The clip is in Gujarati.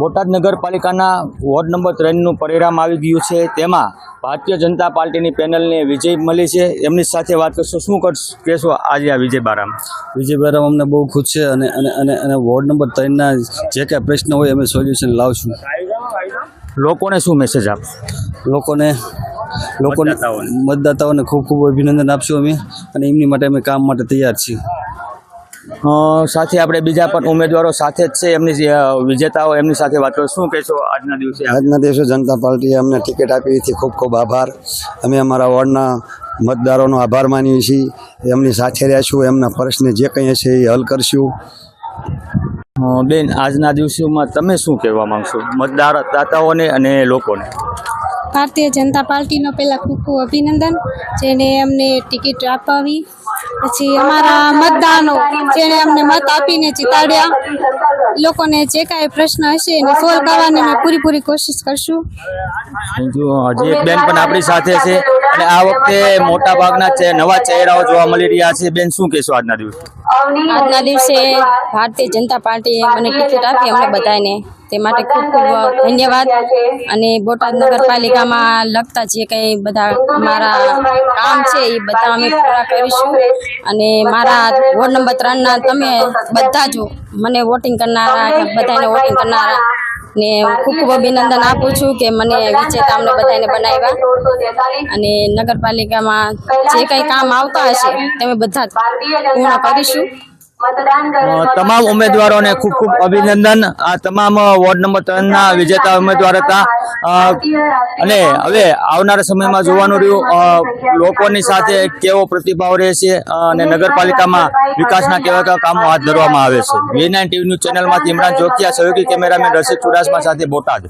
બોટાદ નગરપાલિકાના વોર્ડ નંબર ત્રણનું પરિણામ આવી ગયું છે. તેમાં ભારતીય જનતા પાર્ટીની પેનલને વિજય મળી છે. એમની સાથે વાત કરશો. શું કરશો કહેશો આજે આ વિજય બારામ? વિજય બારામ અમને બહુ ખુશ છે અને અને અને અને વોર્ડ નંબર ત્રણના જે કાંઈ પ્રશ્ન હોય અમે સોલ્યુશન લાવશું. લોકોને શું મેસેજ આપશો લોકોને લોકોને મતદાતાઓને. ખૂબ ખૂબ અભિનંદન આપશું અમે અને એમની માટે અમે કામ માટે તૈયાર છીએ. સાથે આપણે બીજા પણ ઉમેદવારો સાથે જ છે. એમની જે, વિજેતાઓ એમની સાથે વાત કરો શું કહેશો આજના દિવસે? આજના દિવસે જનતા પાર્ટીએ અમને ટિકિટ આપી. હતી ખૂબ ખૂબ આભાર. અમે અમારા વોર્ડના મતદારોનો આભાર માનીએ છીએ. એમની સાથે રહીશું એમના પ્રશ્ન જે કંઈ છે એ હલ કરશું. બેન આજના દિવસોમાં તમે શું કહેવા માગશો? મતદાર દાતાઓને અને લોકોને? ભારતીય જનતા પાર્ટીનો પહેલાં ખૂબ ખૂબ અભિનંદન, જેને અમને ટિકિટ અપાવી પછી અમારા મતદાનો, જેણે અમને મત આપીને જીતાડ્યા. લોકોને જે કાંઈ પ્રશ્ન હશે એને સોલ્વ કરવાની અમે પૂરીપૂરી કોશિશ કરશું. થેન્ક યુ હજી એક બેન પણ આપણી સાથે છે અને આ વખતે મોટા ભાગના છે નવા ચહેરાઓ જોવા મળી રહ્યા છે. બેન શું કહેશો આજના દિવસે? આજના દિવસે ભારતીય જનતા પાર્ટીએ મને ટિકિટ આપી અમને બધાને. તે માટે ખૂબ ખૂબ ધન્યવાદ. અને બોટાદ નગરપાલિકામાં લગતા જે કંઈ બધા મારા કામ છે એ બધા અમે પૂરા કરીશું. અને મારા વોર્ડ નંબર ત્રણના તમે બધા જ મને વોટિંગ કરનારા બધાને વોટિંગ કરનારા. ને ખૂબ ખૂબ અભિનંદન આપું છું કે મને વિજેતા અમને બધાને બનાવ્યા. અને નગરપાલિકામાં જે કંઈ કામ આવતા હશે તમે બધા પૂર્ણ કરીશું તમામ ઉમેદવારોને ખૂબ ખૂબ અભિનંદન. આ તમામ વોર્ડ નંબર ત્રણના વિજેતા ઉમેદવાર હતા. અને હવે આવનારા સમયમાં જોવાનું રહ્યું લોકોની સાથે કેવો પ્રતિભાવ રહેશે છે અને નગરપાલિકામાં વિકાસના કેવા કેવા કામો હાથ ધરવામાં આવે છે. વી નાઇન ટીવી ન્યૂઝ ચેનલમાંથી ઇમરાન જોકિયા સહયોગી કેમેરામેન રશીદ ચુડાસમા સાથે બોટાદ.